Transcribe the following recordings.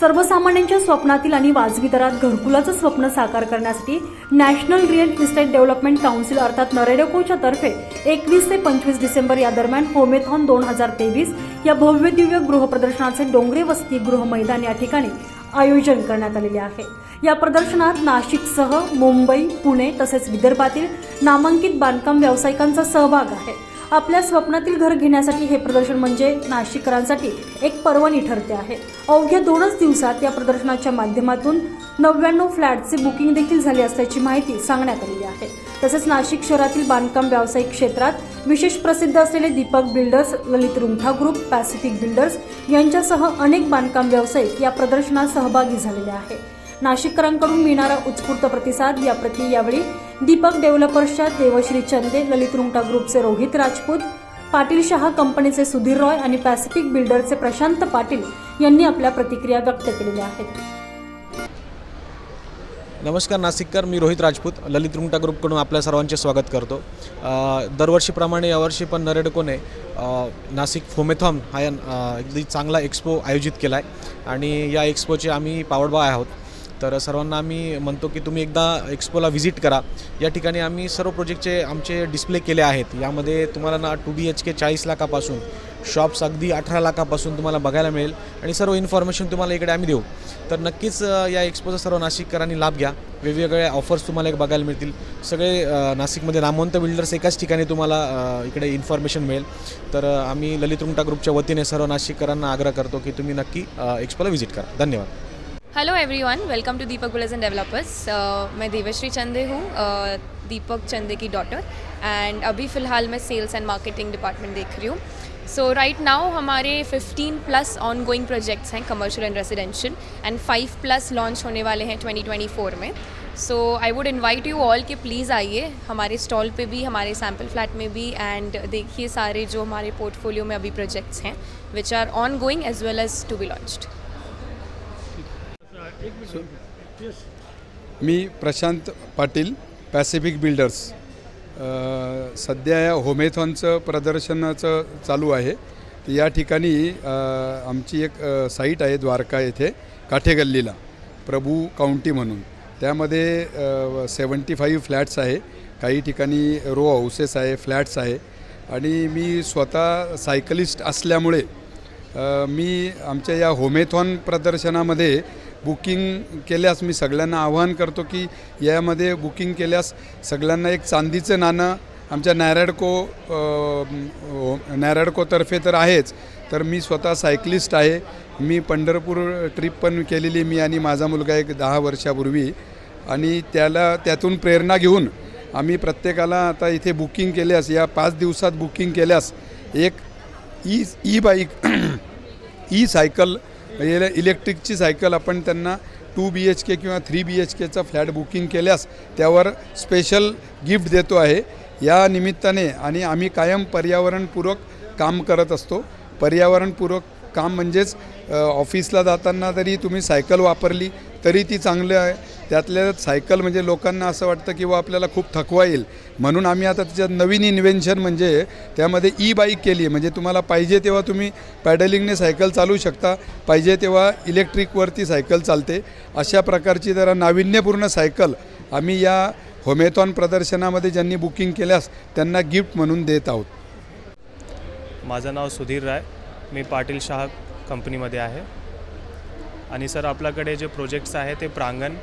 सर्वसामान्यांच्या स्वप्नातील आणि वाजवी दरात घरकुलाचं स्वप्न साकार करण्यासाठी national real estate development council अर्थात नरेडकोच्या तर्फे एकवीस ते पंचवीस डिसेंबर या दरम्यान होमेथॉन दोन हजार तेवीस या भव्य दिव्य गृहप्रदर्शनाचे डोंगरे वस्ती गृह मैदान या ठिकाणी आयोजन करण्यात आलेले आहे. या प्रदर्शनात नाशिकसह मुंबई पुणे तसेच विदर्भातील नामांकित बांधकाम व्यावसायिकांचा सहभाग आहे. आपल्या स्वप्नातील घर घेण्यासाठी हे प्रदर्शन म्हणजे नाशिककरांसाठी एक पर्वणी ठरते आहे. अवघ्या दोनच दिवसात या प्रदर्शनाच्या माध्यमातून नव्याण्णव फ्लॅटचे बुकिंग देखील झाले असल्याची माहिती सांगण्यात आलेली आहे. तसेच नाशिक शहरातील बांधकाम व्यावसायिक क्षेत्रात विशेष प्रसिद्ध असलेले Deepak builders Lalit Runtha group Pacific builders यांच्यासह अनेक बांधकाम व्यावसायिक या प्रदर्शनात सहभागी झालेले आहे. नाशिककरांकडून मिळणारा उत्स्फूर्त प्रतिसाद याप्रती यावेळी दीपक डेव्हलपर्सच्या देवश्री चंदे ललित रुंगटा ग्रुपचे रोहित राजपूत पाटील शहा कंपनीचे सुधीर रॉय आणि पॅसिफिक बिल्डरचे प्रशांत पाटील यांनी आपल्या प्रतिक्रिया व्यक्त केलेल्या आहेत. नमस्कार नाशिककर. मी रोहित राजपूत ललित रुंगटा ग्रुपकडून आपल्या सर्वांचे स्वागत करतो. दरवर्षीप्रमाणे यावर्षी पण नरेडकोने नाशिक फोमेथॉन हा अगदी चांगला एक्सपो आयोजित केला आहे आणि या एक्सपोचे आम्ही पावडबा आहोत. तर सर्वांना आम्ही म्हणतो की तुम्ही एकदा एक्सपोला व्हिजिट करा. या ठिकाणी आम्ही सर्व प्रोजेक्टचे आमचे डिस्प्ले केले आहेत. यामध्ये तुम्हाला ना टू बी एच के चाळीस लाखापासून शॉप्स अगदी अठरा लाखापासून तुम्हाला बघायला मिळेल. आणि सर्व इन्फॉर्मेशन तुम्हाला इकडे आम्ही देऊ. तर नक्कीच या एक्सपोचा सर्व नाशिककरांनी लाभ घ्या. वेगवेगळ्या ऑफर्स तुम्हाला एक बघायला मिळतील. सगळे नाशिकमध्ये नामवंत बिल्डर्स एकाच ठिकाणी तुम्हाला इकडे इन्फॉर्मेशन मिळेल. तर आम्ही ललित रुंगटा ग्रुपच्या वतीने सर्व नाशिककरांना आग्रह करतो की तुम्ही नक्की एक्सपोला व्हिजिट करा. धन्यवाद. Hello everyone welcome to Deepak builders and developers मैं देवश्री चंदे हूँ uh, दीपक चंदे की डॉटर एंड अभी फ़िलहाल मैं सेल्स एंड मार्केटिंग डिपार्टमेंट देख रही हूँ. सो राइट नाउ हमारे 15 प्लस ऑन गोइंग प्रोजेक्ट्स हैं commercial and residential and 5 plus launch होने वाले हैं 2024 में. So I would invite you all कि प्लीज़ आइए हमारे स्टॉल पे भी हमारे सैंपल फ्लैट में भी एंड देखिए सारे जो हमारे पोर्टफोलियो में अभी प्रोजेक्ट्स हैं which are on going as well as to be launched me Prashant Patil Pacific builders सध्या या होमेथॉनचं प्रदर्शनाचं चालू आहे. तर या ठिकाणी आमची एक साईट आहे द्वारका येथे काठेगल्लीला प्रभू काउंटी म्हणून. त्यामध्ये सेवन्टी फाईव्ह फ्लॅट्स आहे. काही ठिकाणी रो हाऊसेस आहे फ्लॅट्स आहे. आणि मी स्वतः सायकलिस्ट असल्यामुळे मी आमच्या या होमेथॉन प्रदर्शनामध्ये बुकिंग केल्यास मी सगळ्यांना आवाहन करतो की यामध्ये बुकिंग केल्यास सगळ्यांना एक चांदीचं नाणं आमच्या नॅरॅडको हो, नॅरॅडकोतर्फे तर आहेच तर मी स्वतः सायकलिस्ट आहे. मी पंढरपूर ट्रिप पण केलेली मी आणि माझा मुलगा एक दहा वर्षापूर्वी आणि त्याला त्यातून प्रेरणा घेऊन आम्ही प्रत्येकाला आता इथे बुकिंग केल्यास या पाच दिवसात बुकिंग केल्यास एक e e bike e cycle म्हणजे इलेक्ट्रिकची सायकल आपण त्यांना टू बी एच के किंवा three B H K flat booking केल्यास त्यावर स्पेशल गिफ्ट देतो आहे. या निमित्ताने आणि आम्ही कायम पर्यावरणपूरक काम करत असतो. पर्यावरणपूरक काम म्हणजेच ऑफिसला जाताना जरी तुम्ही सायकल वापरली तरी ती चांगलं आहे. त्यातल्या सायकल म्हणजे लोकांना असं वाटतं की वा आपल्याला खूप थकवा येईल. म्हणून आम्ही आता त्याच्यात नवीन इन्व्हेन्शन म्हणजे त्यामध्ये ई बाईक केली आहे. म्हणजे तुम्हाला पाहिजे तेव्हा तुम्ही पॅडलिंगने सायकल चालू शकता. पाहिजे तेव्हा इलेक्ट्रिकवरती सायकल चालते. अशा प्रकारची जरा नाविन्यपूर्ण सायकल आम्ही या होमेथॉन प्रदर्शनामध्ये ज्यांनी बुकिंग केल्यास त्यांना गिफ्ट म्हणून देत आहोत. माझं नाव सुधीर राय. मी पाटील शाह कंपनीमध्ये आहे. आणि सर आपल्याकडे जे प्रोजेक्ट्स आहे ते प्रांगण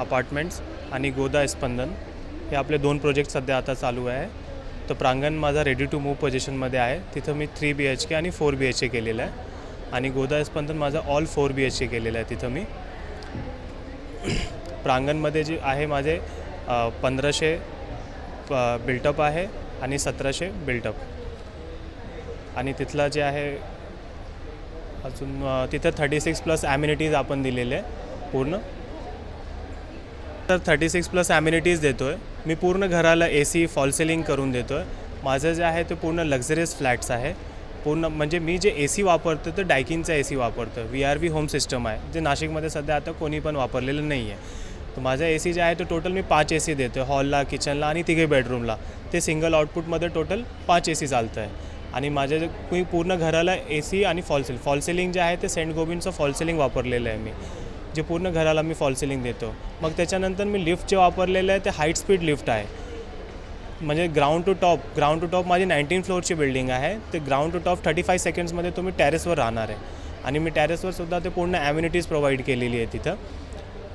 अपार्टमेंट्स आणि गोदा स्पंदन हे आपले दोन प्रोजेक्ट सध्या आता चालू आहे. तर प्रांगण माझा रेडी टू मूव पोझिशनमध्ये आहे. तिथं मी थ्री बी एच के आणि फोर बी एच के केलेलं आहे. आणि गोदा स्पंदन माझा all four B H K केलेलं आहे तिथं मी. प्रांगणमध्ये जे आहे माझे पंधराशे बिल्टअप आहे आणि सतराशे बिल्टअप आणि तिथला जे आहे अजून तिथं थर्टी सिक्स प्लस ॲम्युनिटीज आपण दिलेले आहे पूर्ण. तर थर्टी सिक्स प्लस ॲम्युनिटीज देतो आहे मी पूर्ण घराला ए सी फॉल सिलिंग करून देतो आहे माझं जे आहे ते पूर्ण लक्झरियस फ्लॅट्स आहे. पूर्ण म्हणजे मी जे ए सी वापरतो तर डायकिनचा ए सी वापरतो V R V home system आहे. जे नाशिकमध्ये सध्या आता कोणी पण वापरलेलं नाही आहे तर माझा ए सी जे आहे तो टोटल मी पाच ए सी देतो आहे हॉलला किचनला आणि तिघे बेडरूमला ते सिंगल आउटपुटमध्ये टोटल पाच ए सी चालतं आहे आणि माझ्या मी पूर्ण घराला ए सी आणि फॉल सिलिंग फॉल सिलिंग जे आहे ते सेंट गोबिनचं फॉल सिलिंग वापरलेलं आहे मी. जे पूर्ण घराला मी फॉल सिलिंग देतो. मग त्याच्यानंतर मी लिफ्ट जे वापरलेलं आहे ते हाईट स्पीड लिफ्ट आहे. म्हणजे ground to top ground to top माझी नाईन्टीन फ्लोअरची बिल्डिंग आहे. ते ground to top thirty five सेकंड्समध्ये तुम्ही टेरेसवर राहणार आहे. आणि मी टेरेसवर सुद्धा ते पूर्ण ॲम्युनिटीज प्रोव्हाइड केलेली आहे तिथं.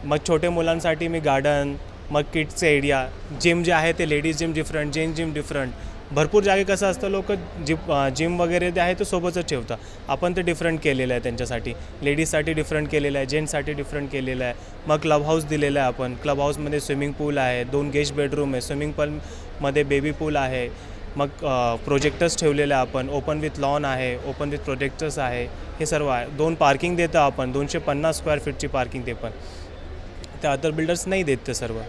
मग छोटे मुलांसाठी मी गार्डन मग किड्सचे एरिया जिम जे आहे ते ladies gym different gents gym different भरपूर जागे कसं असतं लोक जिम जिम वगैरे जे आहे ते सोबतच ठेवतात. आपण ते डिफरंट केलेलं आहे त्यांच्यासाठी. लेडीजसाठी डिफरंट केलेलं आहे जेंट्ससाठी डिफरंट केलेलं आहे. मग क्लब हाऊस दिलेलं आहे आपण. क्लब हाऊसमध्ये स्विमिंग पूल आहे दोन गेस्ट बेडरूम आहे स्विमिंग पूलमध्ये बेबी पूल आहे. मग प्रोजेक्टर्स ठेवलेले आहे आपण. ओपन विथ लॉन आहे ओपन विथ प्रोजेक्टर्स आहे. हे सर्व आहे. दोन पार्किंग देतं आपण. दोनशे पन्नास स्क्वेअर फीटची पार्किंग ते पण. त्या अदर बिल्डर्स नाही देत ते सर्व.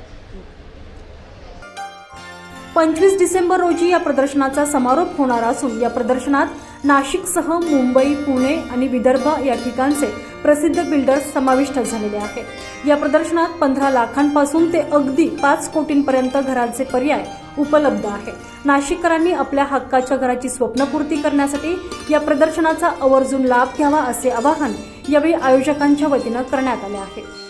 पंचवीस डिसेंबर रोजी या प्रदर्शनाचा समारोप होणार असून या प्रदर्शनात नाशिकसह मुंबई पुणे आणि विदर्भ या ठिकाणचे प्रसिद्ध बिल्डर्स समाविष्ट झालेले आहेत. या प्रदर्शनात पंधरा लाखांपासून ते अगदी पाच कोटींपर्यंत घरांचे पर्याय उपलब्ध आहे नाशिककरांनी आपल्या हक्काच्या घराची स्वप्नपूर्ती करण्यासाठी या प्रदर्शनाचा आवर्जून लाभ घ्यावा असे आवाहन यावेळी आयोजकांच्या वतीनं करण्यात आले आहे.